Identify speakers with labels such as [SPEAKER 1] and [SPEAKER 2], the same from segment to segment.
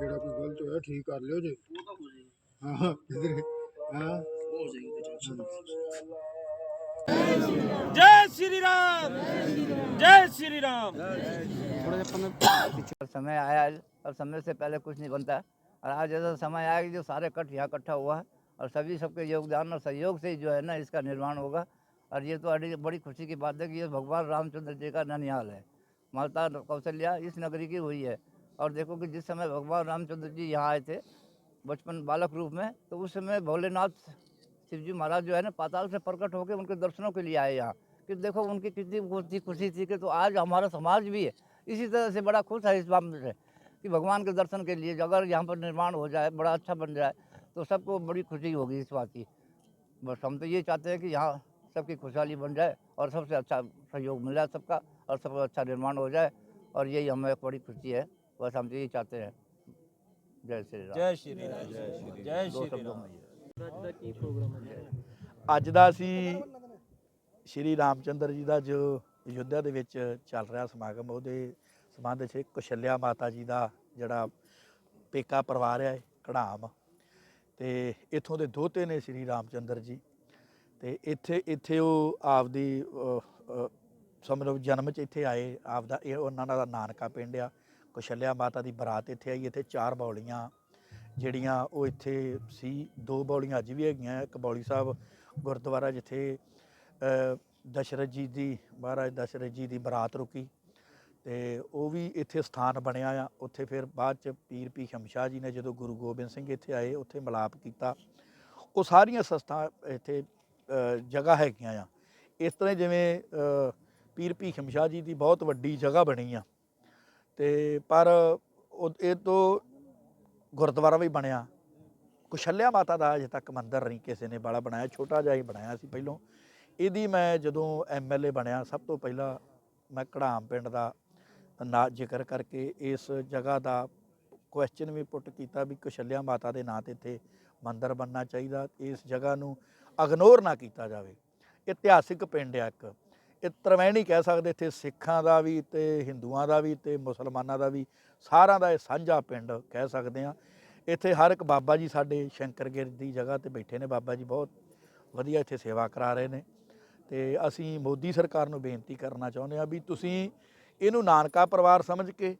[SPEAKER 1] ਜਿਹੜਾ ਕੋਈ ਗਲਤ ਹੋਇਆ ਠੀਕ ਕਰ ਲਿਓ ਜੇ
[SPEAKER 2] ਉਹ ਤਾਂ ਹੋ ਜਾਏਗੀ
[SPEAKER 1] ਹਾਂ ਕਿਧਰ ਹਾਂ
[SPEAKER 2] ਉਹ ਹੋ ਜਾਏਗੀ ਤੇ ਟੈਨਸ਼ਨ
[SPEAKER 3] जय श्री राम जय श्री राम
[SPEAKER 4] और समय आया है और समय से पहले कुछ नहीं बनता है और आज ऐसा समय आया कि जो सारे कट यहाँ इकट्ठा हुआ है और सभी सबके योगदान और सहयोग से ही जो है ना इसका निर्माण होगा और ये तो बड़ी बड़ी खुशी की बात है कि ये भगवान रामचंद्र जी का ननिहाल है माता कौशल्या इस नगरी की हुई है और देखो कि जिस समय भगवान रामचंद्र जी यहाँ आए थे, बचपन बालक रूप में तो उस समय भोलेनाथ शिव जी महाराज जो है ना, पाताल से प्रकट होकर उनके दर्शनों के लिए आए यहाँ। कि देखो उनकी कितनी खुशी खुशी थी कि तो आज हमारा समाज भी है। इसी तरह से बड़ा खुश है इस बात से कि भगवान के दर्शन के लिए अगर यहाँ पर निर्माण हो जाए, बड़ा अच्छा बन जाए तो सबको बड़ी खुशी होगी इस बात की। बस हम तो ये चाहते हैं कि यहाँ सबकी खुशहाली बन जाए और सबसे अच्छा सहयोग मिल जाए सबका और सबका अच्छा निर्माण हो जाए और यही हमें एक बड़ी खुशी है। बस हम तो यही चाहते हैं जय श्री राम
[SPEAKER 3] जय श्री राम जय
[SPEAKER 4] दो
[SPEAKER 3] श्री
[SPEAKER 4] शब्दों
[SPEAKER 3] राम
[SPEAKER 4] में ये
[SPEAKER 5] ਅੱਜ ਦਾ ਅਸੀਂ ਸ਼੍ਰੀ ਰਾਮਚੰਦਰ ਜੀ ਦਾ ਜੋ ਅਯੁੱਧਿਆ ਦੇ ਵਿੱਚ ਚੱਲ ਰਿਹਾ ਸਮਾਗਮ ਉਹਦੇ ਸੰਬੰਧ 'ਚ ਕੁਸ਼ਲਿਆ ਮਾਤਾ ਜੀ ਦਾ ਜਿਹੜਾ ਪੇਕਾ ਪਰਿਵਾਰ ਹੈ ਕੜਾਮ ਤੇ ਇੱਥੋਂ ਦੇ ਦੋਤੇ ਨੇ ਸ਼੍ਰੀ ਰਾਮਚੰਦਰ ਜੀ ਤੇ ਇੱਥੇ ਇੱਥੇ ਉਹ ਆਪਦੀ ਅਹ, ਅਹ, ਸਮਝੋ ਜਨਮ 'ਚ ਇੱਥੇ ਆਏ ਆਪਦਾ ਇਹ ਉਹਨਾਂ ਦਾ ਨਾਨਕਾ ਪਿੰਡ ਆ ਕੁਸ਼ਲਿਆ ਮਾਤਾ ਦੀ ਬਰਾਤ ਇੱਥੇ ਆਈ, ਇੱਥੇ ਚਾਰ ਬੌਲੀਆਂ ਜਿਹੜੀਆਂ ਉਹ ਇੱਥੇ ਸੀ, ਦੋ ਬੌਲੀਆਂ ਅੱਜ ਵੀ ਹੈਗੀਆਂ, ਇੱਕ ਬੌਲੀ ਸਾਹਿਬ ਗੁਰਦੁਆਰਾ ਜਿੱਥੇ ਦਸ਼ਰਥ ਜੀ ਦੀ, ਮਹਾਰਾਜ ਦਸ਼ਰਥ ਜੀ ਦੀ ਬਰਾਤ ਰੁਕੀ ਤੇ ਉਹ ਵੀ ਇੱਥੇ ਸਥਾਨ ਬਣਿਆ ਆ। ਉੱਥੇ ਫਿਰ ਬਾਅਦ ਚ ਪੀਰ ਪੀ ਸ਼ਮਸ਼ਾ ਜੀ ਨੇ ਜਦੋਂ ਗੁਰੂ ਗੋਬਿੰਦ ਸਿੰਘ ਇੱਥੇ ਆਏ, ਉੱਥੇ ਮਿਲਾਪ ਕੀਤਾ। ਉਹ ਸਾਰੀਆਂ ਸੰਸਥਾ ਇੱਥੇ ਜਗ੍ਹਾ ਹੈਗੀਆਂ ਆ। ਇਸ ਤਰ੍ਹਾਂ ਜਿਵੇਂ ਪੀਰ ਪੀ ਸ਼ਮਸ਼ਾ ਜੀ ਦੀ ਬਹੁਤ ਵੱਡੀ ਜਗ੍ਹਾ ਬਣੀ ਆ। ਤੇ ਪਰ ਉਹ, ਇਹ ਤੋਂ ਗੁਰਦੁਆਰਾ ਵੀ ਬਣਿਆ। ਕੁਸ਼ਲਿਆ ਮਾਤਾ ਦਾ ਅਜੇ ਤੱਕ ਮੰਦਿਰ ਨਹੀਂ ਕਿਸੇ ਨੇ ਬੜਾ ਬਣਾਇਆ, ਛੋਟਾ ਜਿਹਾ ਹੀ ਬਣਾਇਆ ਸੀ ਪਹਿਲੋਂ। ਇਹਦੀ ਮੈਂ ਜਦੋਂ ਐਮਐਲਏ ਬਣਿਆ, ਸਭ ਤੋਂ ਪਹਿਲਾਂ ਮੈਂ ਕੜਾਮ ਪਿੰਡ ਦਾ ਨਾ ਜ਼ਿਕਰ ਕਰਕੇ ਇਸ ਜਗ੍ਹਾ ਦਾ ਕੁਐਸਚਨ ਵੀ ਪੁੱਟ ਕੀਤਾ ਵੀ ਕੁਸ਼ਲਿਆ ਮਾਤਾ ਦੇ ਨਾਂ ਤੇ ਇੱਥੇ ਮੰਦਿਰ ਬਣਨਾ ਚਾਹੀਦਾ, ਇਸ ਜਗ੍ਹਾ ਨੂੰ ਇਗਨੋਰ ਨਾ ਕੀਤਾ ਜਾਵੇ। ਇਤਿਹਾਸਿਕ ਪਿੰਡ ਆ ਇੱਕ। ਇਹ ਤਰਵੈਣੀ ਕਹਿ ਸਕਦੇ, ਇੱਥੇ ਸਿੱਖਾਂ ਦਾ ਵੀ ਤੇ ਹਿੰਦੂਆਂ ਦਾ ਵੀ ਤੇ ਮੁਸਲਮਾਨਾਂ ਦਾ ਵੀ, ਸਾਰਿਆਂ ਦਾ ਇਹ ਸਾਂਝਾ ਪਿੰਡ ਕਹਿ ਸਕਦੇ ਆ ਇੱਥੇ ਹਰ ਇੱਕ ਬਾਬਾ ਜੀ ਸਾਡੇ ਸ਼ੰਕਰਗਿਰ ਦੀ ਜਗ੍ਹਾ ਤੇ ਬੈਠੇ ਨੇ, ਬਾਬਾ ਜੀ ਬਹੁਤ ਵਧੀਆ ਇੱਥੇ ਸੇਵਾ ਕਰਾ ਰਹੇ ਨੇ। ਤੇ ਅਸੀਂ ਮੋਦੀ ਸਰਕਾਰ ਨੂੰ ਬੇਨਤੀ ਕਰਨਾ ਚਾਹੁੰਦੇ ਆ ਵੀ ਤੁਸੀਂ ਇਹਨੂੰ ਨਾਨਕਾ ਪਰਿਵਾਰ ਸਮਝ ਕੇ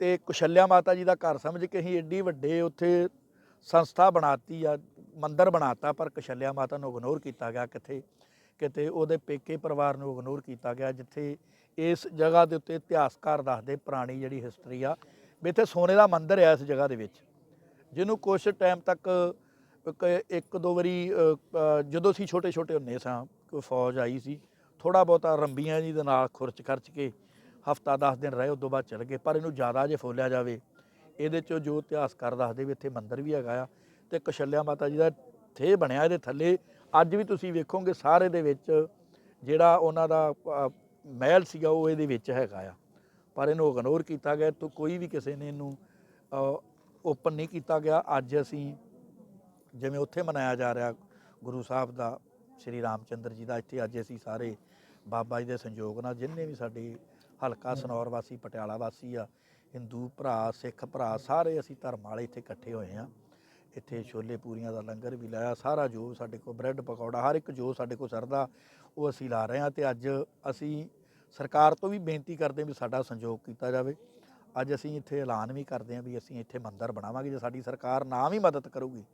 [SPEAKER 5] ਤੇ ਕੁਸ਼ਲਿਆ ਮਾਤਾ ਜੀ ਦਾ ਘਰ ਸਮਝ ਕੇ ਹੀ ਏਡੀ ਵੱਡੇ ਉੱਥੇ ਸੰਸਥਾ ਬਣਾਤੀ ਆ, ਮੰਦਿਰ ਬਣਾਤਾ, ਪਰ ਕੁਸ਼ਲਿਆ ਮਾਤਾ ਨੂੰ ਇਗਨੋਰ ਕੀਤਾ ਗਿਆ ਕਿੱਥੇ। ਕਿਤੇ ਉਹਦੇ ਪੇਕੇ ਪਰਿਵਾਰ ਨੂੰ ਇਗਨੋਰ ਕੀਤਾ ਗਿਆ, ਜਿੱਥੇ ਇਸ ਜਗ੍ਹਾ ਦੇ ਉੱਤੇ ਇਤਿਹਾਸਕਾਰ ਦੱਸਦੇ ਪੁਰਾਣੀ ਜਿਹੜੀ ਹਿਸਟਰੀ ਆ, ਵੀ ਇੱਥੇ ਸੋਨੇ ਦਾ ਮੰਦਿਰ ਆ ਇਸ ਜਗ੍ਹਾ ਦੇ ਵਿੱਚ। ਜਿਹਨੂੰ ਕੁਝ ਟਾਈਮ ਤੱਕ ਇੱਕ- ਦੋ ਵਾਰੀ ਜਦੋਂ ਅਸੀਂ ਛੋਟੇ ਛੋਟੇ ਹੁੰਦੇ ਸਾਂ, ਕੋਈ ਫੌਜ ਆਈ ਸੀ ਥੋੜਾ ਬਹੁਤਾ ਰੰਬੀਆਂ ਜੀ ਦੇ ਨਾਲ ਖੁਰਚ ਖਰਚ ਕੇ ਹਫਤਾ 10 ਦਿਨ ਰਹੇ ਉਸ ਤੋਂ ਬਾਅਦ ਚਲ ਗਏ, ਪਰ ਇਹਨੂੰ ਜ਼ਿਆਦਾ ਜੇ ਫੋਲਿਆ ਜਾਵੇ, ਇਹਦੇ ਚੋਂ ਜੋ ਇਤਿਹਾਸਕਾਰ ਦੱਸਦੇ ਵੀ ਇੱਥੇ ਮੰਦਿਰ ਵੀ ਹੈਗਾ ਆ, ਤੇ ਕਸ਼ਲਿਆ ਮਾਤਾ ਜੀ ਦਾ ਥੇ ਬਣਿਆ, ਇਹਦੇ ਥੱਲੇ ਅੱਜ ਵੀ ਤੁਸੀਂ ਵੇਖੋਗੇ ਸਾਰੇ ਦੇ ਵਿੱਚ ਜਿਹੜਾ ਉਹਨਾਂ ਦਾ ਮਹਿਲ ਸੀਗਾ ਉਹ ਇਹਦੇ ਵਿੱਚ ਹੈਗਾ ਆ। ਪਰ ਇਹਨੂੰ ਇਗਨੋਰ ਕੀਤਾ ਗਿਆ ਤੋਂ ਕੋਈ ਵੀ ਕਿਸੇ ਨੇ ਇਹਨੂੰ ਓਪਨ ਨਹੀਂ ਕੀਤਾ ਗਿਆ। ਅੱਜ ਅਸੀਂ ਜਿਵੇਂ ਉੱਥੇ ਮਨਾਇਆ ਜਾ ਰਿਹਾ ਗੁਰੂ ਸਾਹਿਬ ਦਾ ਸ਼੍ਰੀ ਰਾਮਚੰਦਰ ਜੀ ਦਾ ਇੱਥੇ ਅੱਜ ਅਸੀਂ ਸਾਰੇ ਬਾਬਾ ਜੀ ਦੇ ਸੰਯੋਗ ਨਾਲ ਜਿੰਨੇ ਵੀ ਸਾਡੇ ਹਲਕਾ ਸਨੌਰ ਵਾਸੀ ਪਟਿਆਲਾ ਵਾਸੀ ਆ ਹਿੰਦੂ ਭਰਾ ਸਿੱਖ ਭਰਾ ਸਾਰੇ ਅਸੀਂ ਧਰਮ ਵਾਲੇ ਇੱਥੇ ਇਕੱਠੇ ਹੋਏ ਆ। ਇੱਥੇ ਛੋਲੇ ਪੂਰੀਆਂ ਦਾ ਲੰਗਰ ਵੀ ਲਾਇਆ, ਸਾਰਾ ਜੋ ਸਾਡੇ ਕੋਲ ਬ੍ਰੈਡ ਪਕੌੜਾ, ਹਰ ਇੱਕ ਜੋ ਸਾਡੇ ਕੋਲ ਸਰਦਾ, ਉਹ ਅਸੀਂ ਲਾ ਰਹੇ ਹਾਂ ਤੇ ਅੱਜ ਅਸੀਂ ਸਰਕਾਰ ਤੋਂ ਵੀ ਬੇਨਤੀ ਕਰਦੇ ਹਾਂ ਵੀ ਸਾਡਾ ਸੰਯੋਗ ਕੀਤਾ ਜਾਵੇ। ਅੱਜ ਅਸੀਂ ਇੱਥੇ ਐਲਾਨ ਵੀ ਕਰਦੇ ਹਾਂ ਵੀ ਅਸੀਂ ਇੱਥੇ ਮੰਦਿਰ ਬਣਾਵਾਂਗੇ, ਜੇ ਸਾਡੀ ਸਰਕਾਰ ਨਾ ਵੀ ਮਦਦ ਕਰੂਗੀ,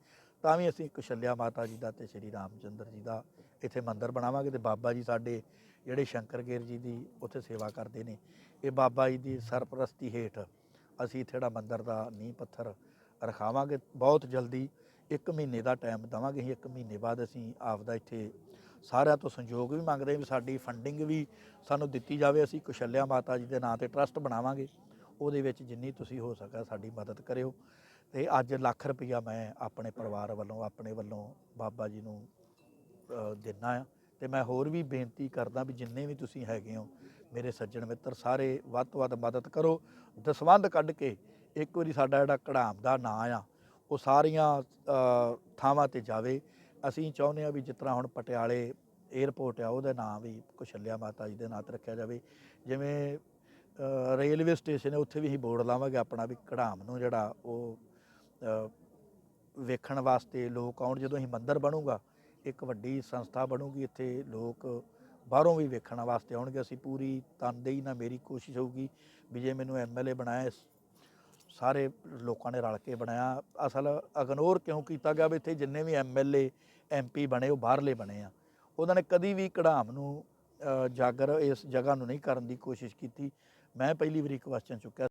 [SPEAKER 5] ਤਾਂ ਵੀ ਅਸੀਂ ਕੁਸ਼ਲਿਆ ਮਾਤਾ ਜੀ ਦਾ ਤੇ ਸ਼੍ਰੀ ਰਾਮਚੰਦਰ ਜੀ ਦਾ ਇੱਥੇ ਮੰਦਿਰ ਬਣਾਵਾਂਗੇ ਤੇ ਬਾਬਾ ਜੀ ਸਾਡੇ ਜਿਹੜੇ ਸ਼ੰਕਰਗੇਰ ਜੀ ਦੀ ਉੱਥੇ ਸੇਵਾ ਕਰਦੇ ਨੇ, ਇਹ ਬਾਬਾ ਜੀ ਦੀ ਸਰਪ੍ਰਸਤੀ ਹੇਠ ਅਸੀਂ ਇੱਥੇ ਜਿਹੜਾ ਮੰਦਿਰ ਦਾ ਨੀਂਹ ਪੱਥਰ ਰਖਾਵਾਂਗੇ ਬਹੁਤ ਜਲਦੀ। 1 ਮਹੀਨੇ ਦਾ ਟਾਈਮ ਦੇਵਾਂਗੇ ਅਸੀਂ 1 ਮਹੀਨੇ ਬਾਅਦ ਅਸੀਂ ਆਪਦਾ ਇੱਥੇ ਸਾਰਿਆਂ ਤੋਂ ਸੰਯੋਗ ਵੀ ਮੰਗਦੇ ਹਾਂ ਵੀ ਸਾਡੀ ਫੰਡਿੰਗ ਵੀ ਸਾਨੂੰ ਦਿੱਤੀ ਜਾਵੇ ਅਸੀਂ ਕੁਸ਼ਲਿਆ ਮਾਤਾ ਜੀ ਦੇ ਨਾਂ ਤੇ ਟਰਸਟ ਬਣਾਵਾਂਗੇ। ਉਹਦੇ ਵਿੱਚ ਜਿੰਨੀ ਤੁਸੀਂ ਹੋ ਸਕਾ ਸਾਡੀ ਮਦਦ ਕਰਿਓ। ਤੇ ਅੱਜ ਲੱਖ ਰੁਪਈਆ ਮੈਂ ਆਪਣੇ ਪਰਿਵਾਰ ਵੱਲੋਂ ਆਪਣੇ ਵੱਲੋਂ ਬਾਬਾ ਜੀ ਨੂੰ ਅ, ਦਿੰਦਾ ਆ। ਤੇ ਮੈਂ ਹੋਰ ਵੀ ਬੇਨਤੀ ਕਰਦਾ ਵੀ ਜਿੰਨੇ ਵੀ ਤੁਸੀਂ ਹੈਗੇ ਹੋ ਮੇਰੇ ਸੱਜਣ ਮਿੱਤਰ ਸਾਰੇ ਵੱਧ ਤੋਂ ਵੱਧ ਮਦਦ ਕਰੋ। ਦਸਵੰਧ ਕੱਢ ਕੇ ਇੱਕ ਵਾਰੀ ਸਾਡਾ ਜਿਹੜਾ ਕੜਾਮ ਦਾ ਨਾਂ ਆ, ਉਹ ਸਾਰੀਆਂ ਥਾਵਾਂ ਤੇ ਜਾਵੇ। ਅਸੀਂ ਚਾਹੁੰਦੇ ਆ ਵੀ ਜਿਸ ਤਰ੍ਹਾਂ ਹੁਣ ਪਟਿਆਲੇ 에ਅਰਪੋਰਟ ਆ, ਉਹਦਾ ਨਾਂ ਵੀ ਕੁਸ਼ਲਿਆ ਮਾਤਾ ਜੀ ਦੇ ਨਾਂ ਤੇ ਰੱਖਿਆ ਜਾਵੇ। ਜਿਵੇਂ ਰੇਲਵੇ ਸਟੇਸ਼ਨ ਹੈ ਉੱਥੇ ਵੀ ਅਸੀਂ ਬੋਰਡ ਲਾਵਾਂਗੇ ਆਪਣਾ ਵੀ ਕੜਾਮ ਨੂੰ ਜਿਹੜਾ ਉਹ ਵੇਖਣ ਵਾਸਤੇ ਲੋਕ ਆਉਣ। ਜਦੋਂ ਅਸੀਂ ਮੰਦਿਰ ਬਣੂਗਾ, ਇੱਕ ਵੱਡੀ ਸੰਸਥਾ ਬਣੂਗੀ, ਇੱਥੇ ਲੋਕ ਬਾਹਰੋਂ ਵੀ ਵੇਖਣ ਵਾਸਤੇ ਆਉਣਗੇ। ਅਸੀਂ ਪੂਰੀ ਤਨਦੇਹੀ ਨਾਲ ਮੇਰੀ ਕੋਸ਼ਿਸ਼ ਹੋਊਗੀ ਵੀ ਜੇ ਮੈਨੂੰ ਐਮਐਲਏ ਬਣਾਇਆ ਸਾਰੇ ਲੋਕਾਂ ਨੇ ਰਲ ਕੇ ਬਣਾਇਆ। ਅਸਲ ਇਗਨੋਰ ਕਿਉਂ ਕੀਤਾ ਗਿਆ ਵੀ ਇੱਥੇ ਜਿੰਨੇ ਵੀ ਐਮਐਲਏ ਐਮਪੀ ਬਣੇ, ਉਹ ਬਾਹਰਲੇ ਬਣੇ ਆ। ਉਹਨਾਂ ਨੇ ਕਦੀ ਵੀ ਕਢਾਮ ਨੂੰ ਜਾਗਰ ਇਸ ਜਗ੍ਹਾ ਨੂੰ ਨਹੀਂ ਕਰਨ ਦੀ ਕੋਸ਼ਿਸ਼ ਕੀਤੀ। ਮੈਂ ਪਹਿਲੀ ਵਾਰੀ ਇੱਕ ਕੁਐਸਚਨ ਚੁੱਕਿਆ